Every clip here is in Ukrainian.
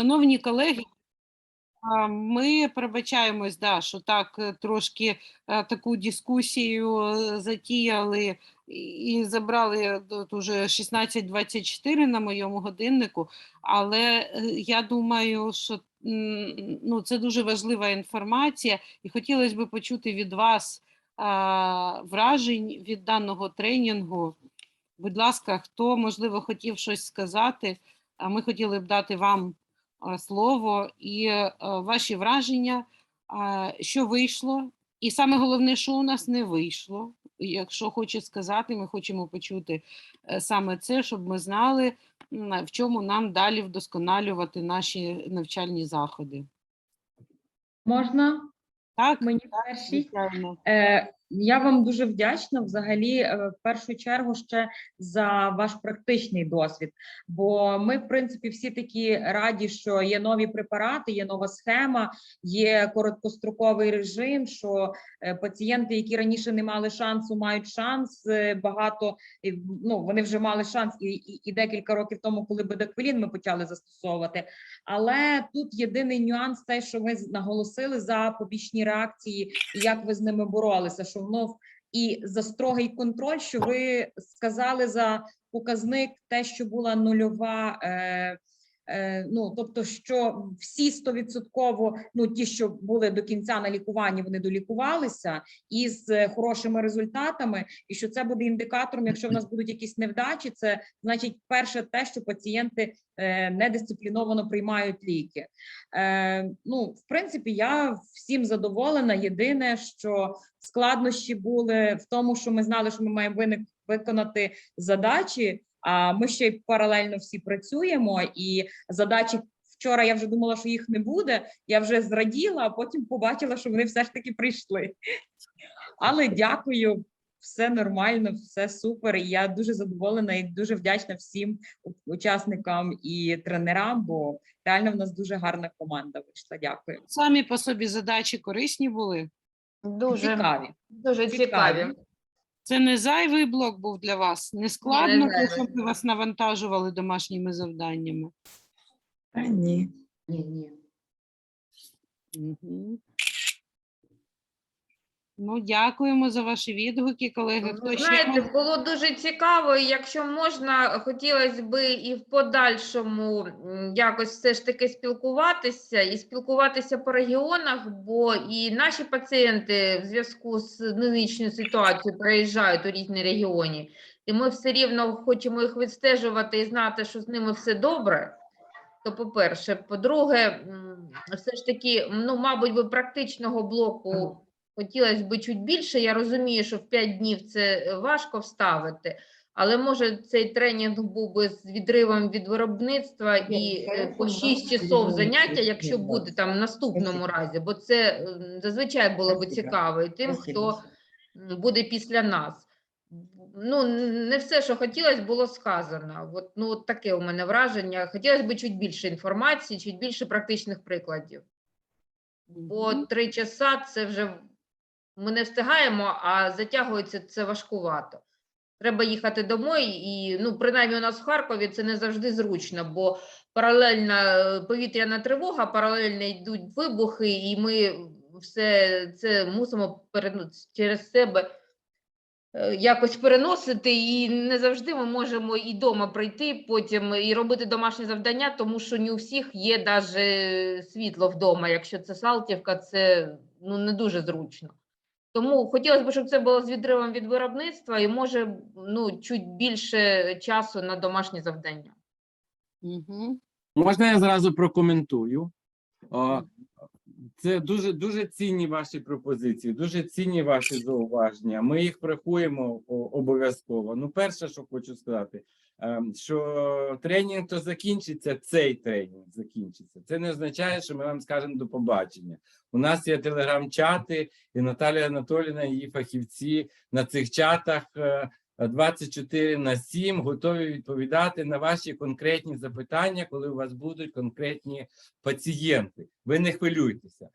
Шановні колеги, ми пробачаємось, да, що так е, трошки е, таку дискусію е, затіяли і- забрали тут уже 16.24 на моєму годиннику, але я думаю, що ну, це дуже важлива інформація, і хотілося б почути від вас а, вражень від даного тренінгу. Будь ласка, хто, можливо, хотів щось сказати, а ми хотіли б дати вам слово і е, ваші враження, що вийшло, і саме головне, що у нас не вийшло. Якщо хоче сказати, ми хочемо почути е, саме це, щоб ми знали, в чому нам далі вдосконалювати наші навчальні заходи. Можна Так, мені так, перший? Е, я вам дуже вдячна взагалі, е, в першу чергу, ще за ваш практичний досвід. Бо ми, в принципі, всі такі раді, що є нові препарати, є нова схема, є короткостроковий режим. Що е, пацієнти, які раніше не мали шансу, мають шанс. е, Багато ну вони вже мали шанс і, і, і декілька років тому, коли бедаквілін ми почали застосовувати. Але тут єдиний нюанс, те, що ви наголосили за побічні реакції, і як ви з ними боролися, що воно і за строгий контроль, що ви сказали за показник, те, що була нульова. Е, ну, тобто, що всі стовідсотково, ну ті, що були до кінця на лікуванні, вони долікувалися із е, хорошими результатами, і що це буде індикатором, якщо в нас будуть якісь невдачі, це значить перше те, що пацієнти е, недисципліновано приймають ліки. Е, ну, в принципі, я всім задоволена. Єдине, що складнощі були в тому, що ми знали, що ми маємо виник- виконати задачі. А ми ще й паралельно всі працюємо, і задачі вчора я вже думала, що їх не буде. Я вже зраділа, а потім побачила, що вони все ж таки прийшли. Але дякую, все нормально, все супер. І я дуже задоволена і дуже вдячна всім учасникам і тренерам, бо реально в нас дуже гарна команда вийшла. Дякую. Самі по собі задачі корисні були. Дуже, Цікаві. дуже Цікаві. цікаві. Це не зайвий блок був для вас. Не складно, зайвий. щоб ви вас навантажували домашніми завданнями. Та ні. Ні, ні. Мгм. Ну, дякуємо за ваші відгуки, колеги. Хто ще знаєте, має- було дуже цікаво, і якщо можна, хотілося би і в подальшому м, якось все ж таки спілкуватися і спілкуватися по регіонах, бо і наші пацієнти в зв'язку з нинішньою ситуацією приїжджають у різні регіони, і ми все рівно хочемо їх відстежувати і знати, що з ними все добре. То, по-перше, по-друге, м, все ж таки, ну, мабуть, би практичного блоку хотілося б чуть більше. Я розумію, що в 5 днів це е, важко вставити, але може цей тренінг був би з відривом від виробництва і е, по 6 часов заняття, якщо буде там в наступному разі, бо це зазвичай було б цікаво і тим, хто буде після нас. Ну, не все, що хотілося, було сказано. От, ну, от таке у мене враження. Хотілося б чуть більше інформації, чуть більше практичних прикладів. Бо три часа це вже ми не встигаємо, а затягується це важкувато. Треба їхати домой, і ну, принаймні у нас в Харкові це не завжди зручно, бо паралельна е, повітряна тривога, паралельно йдуть вибухи, і ми все це мусимо через себе е, якось переносити, і не завжди ми можемо і вдома прийти потім і робити домашні завдання, тому що не у всіх є даже світло вдома. Якщо це Салтівка, це ну не дуже зручно. Тому хотілося б, щоб це було з відривом від виробництва і може ну чуть більше часу на домашні завдання. Мгм. Можна я зразу прокоментую? О, Це дуже дуже цінні ваші пропозиції, дуже цінні ваші зауваження. Ми їх врахуємо обов'язково. Ну, перше, що хочу сказати, що тренінг то закінчиться, цей тренінг закінчиться. Це не означає, що ми вам скажемо до побачення. У нас є телеграм-чати, і Наталія Анатоліївна, і її фахівці на цих чатах е, 24 на 7 готові відповідати на ваші конкретні запитання, коли у вас будуть конкретні пацієнти. Ви не хвилюйтеся.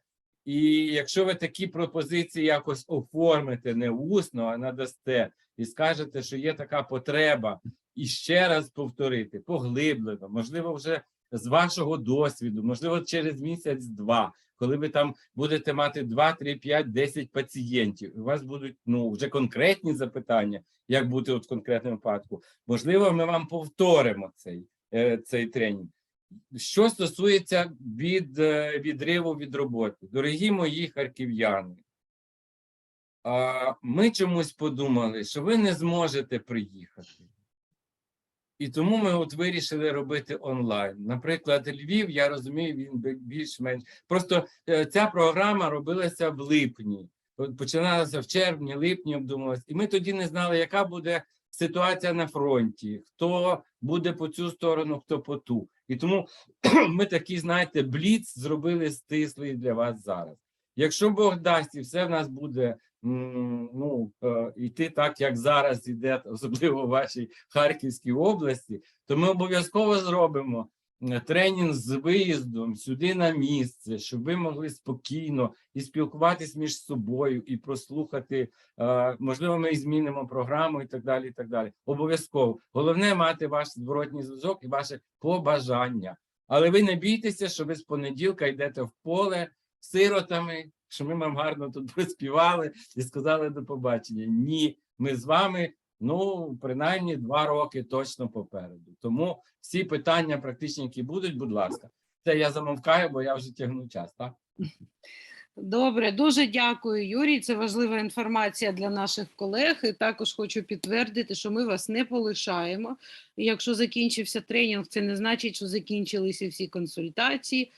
І якщо ви такі пропозиції якось оформите не усно, а надасте, і скажете, що є така потреба, і ще раз повторити, поглиблено, можливо, вже з вашого досвіду, можливо, через місяць-два, коли ви там будете мати 2, 3, 5, 10 пацієнтів, у вас будуть ну вже конкретні запитання, як бути от в конкретному випадку. Можливо, ми вам повторимо цей, е, цей тренінг. Що стосується від е, відриву від роботи, дорогі мої харків'яни, ми чомусь подумали, що ви не зможете приїхати. І тому ми от вирішили робити онлайн. Наприклад, Львів, я розумію, він бі- більш-менш. Просто е, ця програма робилася в липні. Починалася в червні, липні обдумувалася. І ми тоді не знали, яка буде ситуація на фронті, хто буде по цю сторону, хто по ту. І тому ми такий, знаєте, бліц зробили стислий для вас зараз. Якщо Бог дасть, і все в нас буде ну, е, йти так, як зараз іде, особливо в вашій Харківській області, то ми обов'язково зробимо е, тренінг з виїздом сюди на місце, щоб ви могли спокійно і спілкуватись між собою, і прослухати. е, Можливо, ми змінимо програму і так далі. і так далі. Обов'язково. Головне мати ваш зворотній зв'язок і ваше побажання. Але ви не бійтеся, що ви з понеділка йдете в поле сиротами, що ми вам гарно тут проспівали і сказали до побачення. Ні, ми з вами. Ну, принаймні два роки точно попереду. Тому всі питання практичні, які будуть, будь ласка. Це я замовкаю, бо я вже тягну час, так? Добре, дуже дякую, Юрій. Це важлива інформація для наших колег. І також хочу підтвердити, що ми вас не полишаємо. І якщо закінчився тренінг, це не значить, що закінчилися всі консультації.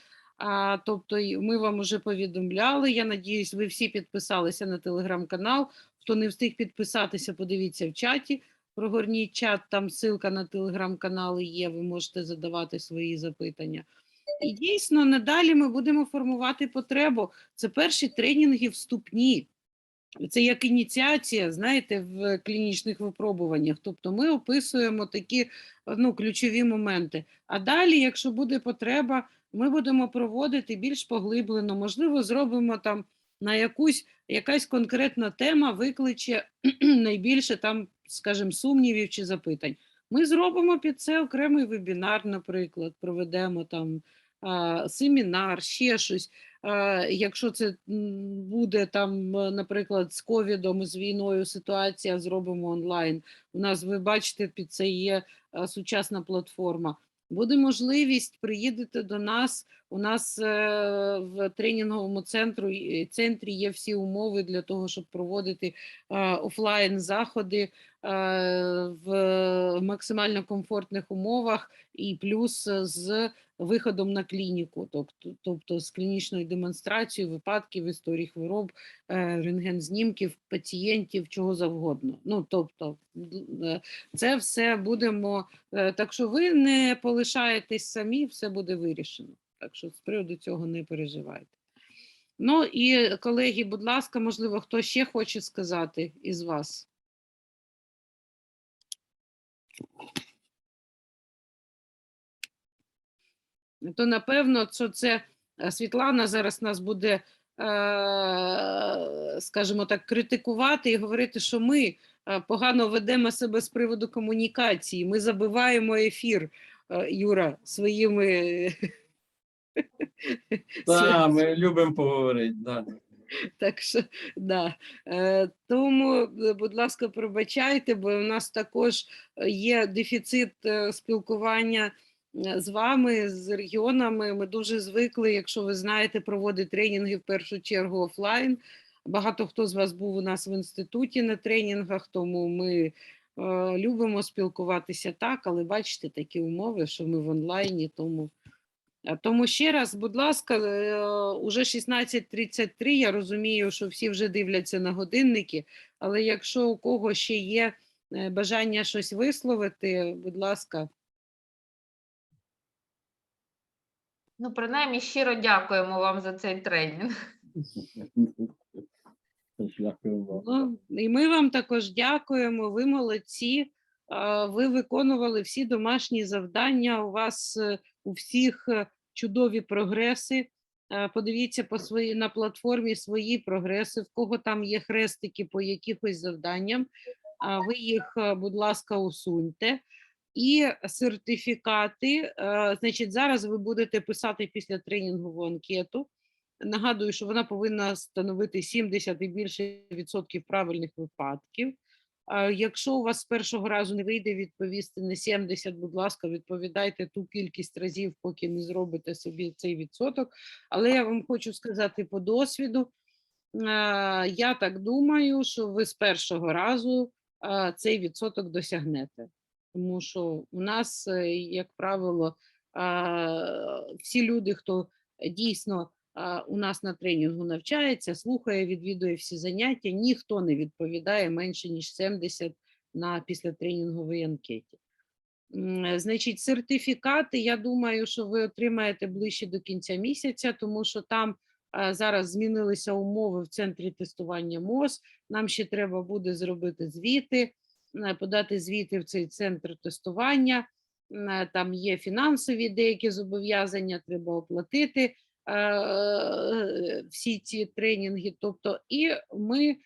А, тобто ми вам уже повідомляли. Я надіюсь, ви всі підписалися на телеграм-канал. Хто не встиг підписатися, подивіться в чаті. Прогорніть чат, там ссылка на телеграм-канали є. Ви можете задавати свої запитання. І дійсно, надалі ми будемо формувати потребу. Це перші тренінги вступні. Це як ініціація, знаєте, в клінічних випробуваннях. Тобто ми описуємо такі ну, ключові моменти. А далі, якщо буде потреба, ми будемо проводити більш поглиблено. Можливо, зробимо там на якусь якась конкретна тема викличе найбільше там, скажімо, сумнівів чи запитань. Ми зробимо під це окремий вебінар, наприклад, проведемо там а, семінар, ще щось. Якщо це буде там, наприклад, з ковідом, з війною ситуація, зробимо онлайн. У нас, ви бачите, під це є сучасна платформа. Буде можливість, приїдете до нас. У нас е, в тренінговому центру центрі є всі умови для того, щоб проводити е, офлайн заходи е, в максимально комфортних умовах, і плюс е, з виходом на клініку, тобто, з клінічною демонстрацією випадків, історій хвороб, е, рентген-знімків, пацієнтів, чого завгодно. Ну, тобто, е, це все будемо. е, Так що ви не полишаєтесь самі, все буде вирішено. Так що з приводу цього не переживайте. Ну і колеги, будь ласка, можливо, хто ще хоче сказати із вас? То напевно, що це е, Світлана зараз нас буде, е, скажімо так, критикувати і говорити, що ми е, погано ведемо себе з приводу комунікації. Ми забиваємо ефір, Юра, своїми. Так, ми любимо поговорити. Да. Так що, да. Е, тому, будь ласка, пробачайте, бо у нас також е, є дефіцит е, спілкування з вами, з регіонами. Ми дуже звикли, якщо ви знаєте, проводити тренінги в першу чергу офлайн. Багато хто з вас був у нас в інституті на тренінгах, тому ми е, любимо спілкуватися так, але бачите такі умови, що ми в онлайні, тому. А Тому ще раз, будь ласка, е, уже 16.33, я розумію, що всі вже дивляться на годинники, але якщо у кого ще є е, бажання щось висловити, будь ласка. Ну, принаймні, щиро дякуємо вам за цей тренінг. Дякую вам. Ну, і ми вам також дякуємо. Ви молодці. Ви виконували всі домашні завдання. У вас е, у всіх е, чудові прогреси. Е, Подивіться по свої на платформі свої прогреси, в кого там є хрестики по якихось завданням. Ви їх, будь ласка, усуньте. І сертифікати, значить, зараз ви будете писати після тренінгову анкету. Нагадую, що вона повинна становити 70 і більше відсотків правильних випадків. Якщо у вас з першого разу не вийде відповісти на 70, будь ласка, відповідайте ту кількість разів, поки не зробите собі цей відсоток. Але я вам хочу сказати по досвіду. Я так думаю, що ви з першого разу цей відсоток досягнете. Тому що у нас, е, як правило, всі люди, хто дійсно у нас на тренінгу навчається, слухає, відвідує всі заняття, ніхто не відповідає менше, ніж 70 на післятренінговій анкеті. Е, Значить, сертифікати, я думаю, що ви отримаєте ближче до кінця місяця, тому що там зараз змінилися умови в центрі тестування МОЗ. Нам ще треба буде зробити звіти, е, подати звіти в цей центр тестування. Е, Там є фінансові деякі зобов'язання, треба оплатити е, всі ці тренінги. Тобто, і ми е,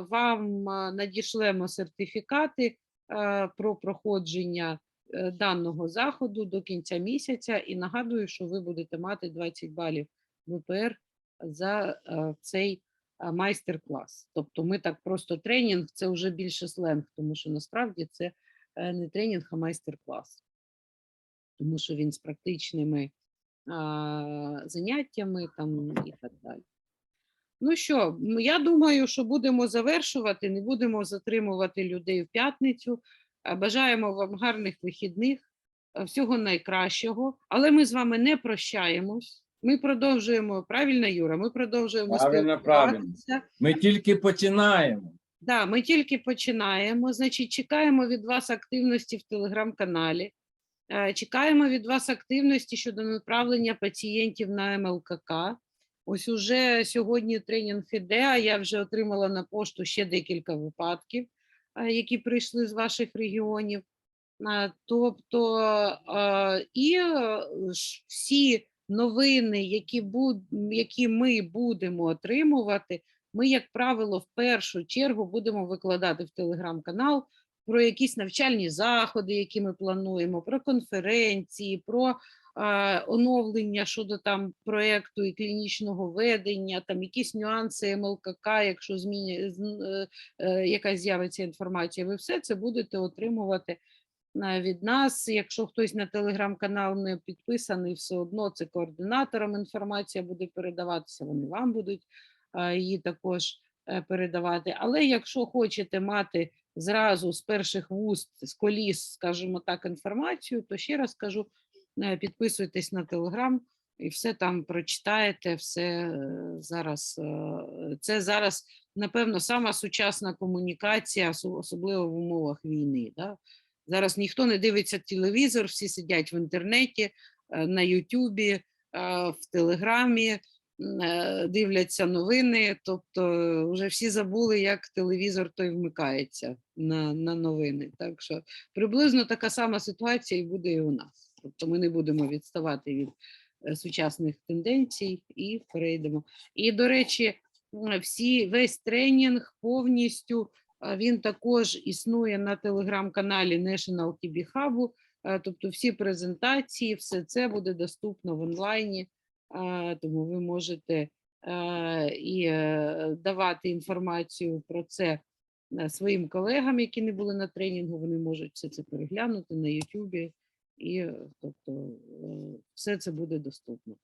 вам е, надішлемо сертифікати е, про проходження даного заходу до кінця місяця. І нагадую, що ви будете мати 20 балів ВПР за цей майстер-клас. Тобто, ми так просто тренінг, це вже більше сленг, тому що насправді це не тренінг, а майстер-клас, тому що він з практичними заняттями там і так далі. Ну що, я думаю, що будемо завершувати, не будемо затримувати людей в п'ятницю. Е, Бажаємо вам гарних вихідних, е, всього найкращого, але ми з вами не прощаємось. Ми продовжуємо, правильно, Юра, ми продовжуємо Правильно, правильно. Ми тільки починаємо. Да, ми тільки починаємо. Значить, чекаємо від вас активності в телеграм-каналі. Е, Чекаємо від вас активності щодо направлення пацієнтів на МЛКК. Ось уже сьогодні тренінг іде, а я вже отримала на пошту ще декілька випадків, е, які прийшли з ваших регіонів. Е, Тобто і всі новини, які, буд, які ми будемо отримувати, ми, як правило, в першу чергу будемо викладати в телеграм-канал про якісь навчальні заходи, які ми плануємо, про конференції, про е, оновлення щодо там проекту і клінічного ведення, там якісь нюанси МЛКК, якщо зміня, е, е, якась з'явиться інформація, ви все це будете отримувати від нас. Якщо хтось на телеграм-канал не підписаний, все одно це координаторам інформація буде передаватися, вони вам будуть її також е, передавати. Але якщо хочете мати зразу з перших вуст, з коліс, скажімо так, інформацію, то ще раз кажу, е, підписуйтесь на телеграм і все там прочитаєте, все е, зараз. е, Це зараз, напевно, сама сучасна комунікація, особливо в умовах війни. Да? Зараз ніхто не дивиться телевізор, всі сидять в інтернеті, е, на Ютубі, е, в Телеграмі, дивляться новини. Тобто вже всі забули, як телевізор той вмикається на, на новини. Так що приблизно така сама ситуація і буде і у нас. Тобто ми не будемо відставати від е, сучасних тенденцій і перейдемо. І, до речі, всі, весь тренінг повністю він також існує на телеграм-каналі National TB е, тобто всі презентації, все це буде доступно в онлайні, тому ви можете і е, давати інформацію про це е, своїм колегам, які не були на тренінгу, вони можуть все це переглянути на Ютубі, і тобто е, все це буде доступно.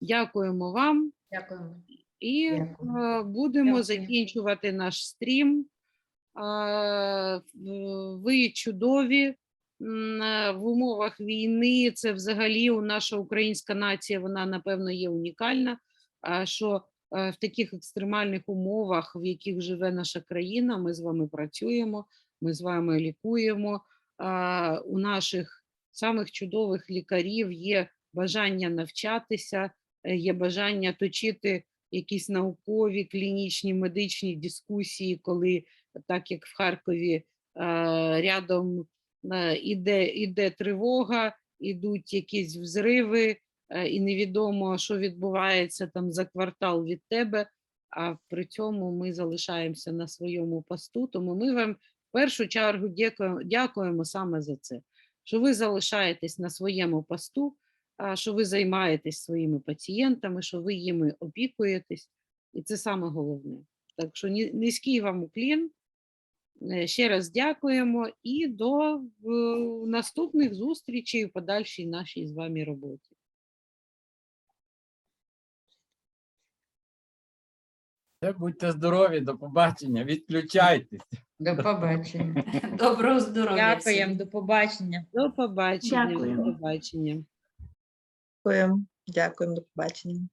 Дякуємо вам. Дякуємо. І Дякую. будемо Дякую. закінчувати наш стрім. Ви чудові в умовах війни. Це взагалі у наша українська нація, вона напевно є унікальна. а Що е, в таких екстремальних умовах, в яких живе наша країна, ми з вами працюємо, ми з вами лікуємо. У наших самих чудових лікарів є бажання навчатися, е, є бажання точити якісь наукові, клінічні, медичні дискусії, коли так як в Харкові е, рядом е, іде, іде тривога, ідуть якісь взриви, е, і невідомо, що відбувається там за квартал від тебе. А при цьому ми залишаємося на своєму посту, тому ми вам В першу чергу дякуємо, дякуємо саме за це, що ви залишаєтесь на своєму посту, що ви займаєтесь своїми пацієнтами, що ви їми опікуєтесь, і це саме головне. Так що низький вам уклін. Е, Ще раз дякуємо і до е, наступних зустрічей у подальшій нашій з вами роботі. Все, будьте здорові, до побачення, відключайтесь. До побачення. Доброго здоров'я. Дякуємо, до побачення. До побачення. Дякуємо. До побачення. Дякуємо. Дякуємо, до побачення.